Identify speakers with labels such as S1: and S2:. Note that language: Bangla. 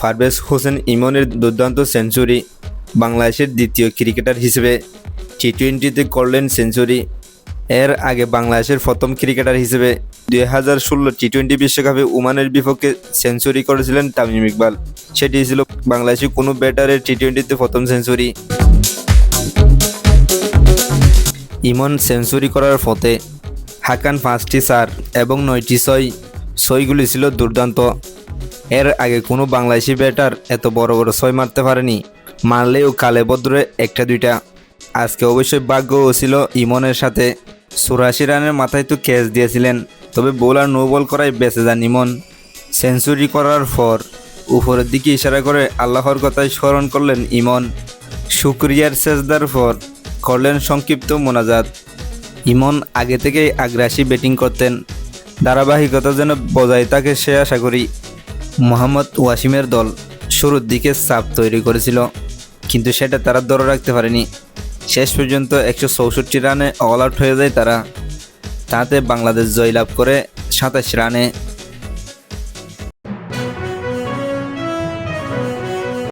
S1: পারভেজ হোসেন ইমনের দুর্দান্ত সেঞ্চুরি বাংলাদেশের দ্বিতীয় ক্রিকেটার হিসেবে টি টোয়েন্টিতে করলেন সেঞ্চুরি। এর আগে বাংলাদেশের প্রথম ক্রিকেটার হিসেবে দুই হাজার ষোলো টি টোয়েন্টি বিশ্বকাপে ওমানের বিপক্ষে সেঞ্চুরি করেছিলেন তামিম ইকবাল। সেটি ছিল বাংলাদেশি কোনো ব্যাটারের টি টোয়েন্টিতে প্রথম সেঞ্চুরি। ইমন সেঞ্চুরি করার পথে হাকান পাঁচটি চার এবং নয়টি ছয়, ছয়গুলি ছিল দুর্দান্ত। এর আগে কোনো বাংলাদেশি ব্যাটার এত বড় বড় ছয় মারতে পারেনি। মারলেও কালে বদ্রে একটা দুইটা। আজকে অবশ্যই ভাগ্যও ছিল ইমনের সাথে। চুরাশি রানের মাথায় তো ক্যাচ দিয়েছিলেন, তবে বোলার নো বল করায় বেঁচে যান ইমন। সেঞ্চুরি করার পর উপরের দিকে ইশারা করে আল্লাহর কথায় স্মরণ করলেন ইমন। শুক্রিয়ার সেজদার পর করলেন সংক্ষিপ্ত মোনাজাত। ইমন আগে থেকেই আগ্রাসী ব্যাটিং করতেন। ধারাবাহিকতা যেন বজায় থাকে সে আশা করি। মোহাম্মদ ওয়াসিমের দল শুরুর দিকে চাপ তৈরি করেছিল, কিন্তু সেটা তারা ধরে রাখতে পারেনি। শেষ পর্যন্ত একশো চৌষট্টি রানে অল আউট হয়ে যায় তারা। তাতে বাংলাদেশ জয়লাভ করে সাতাশ রানে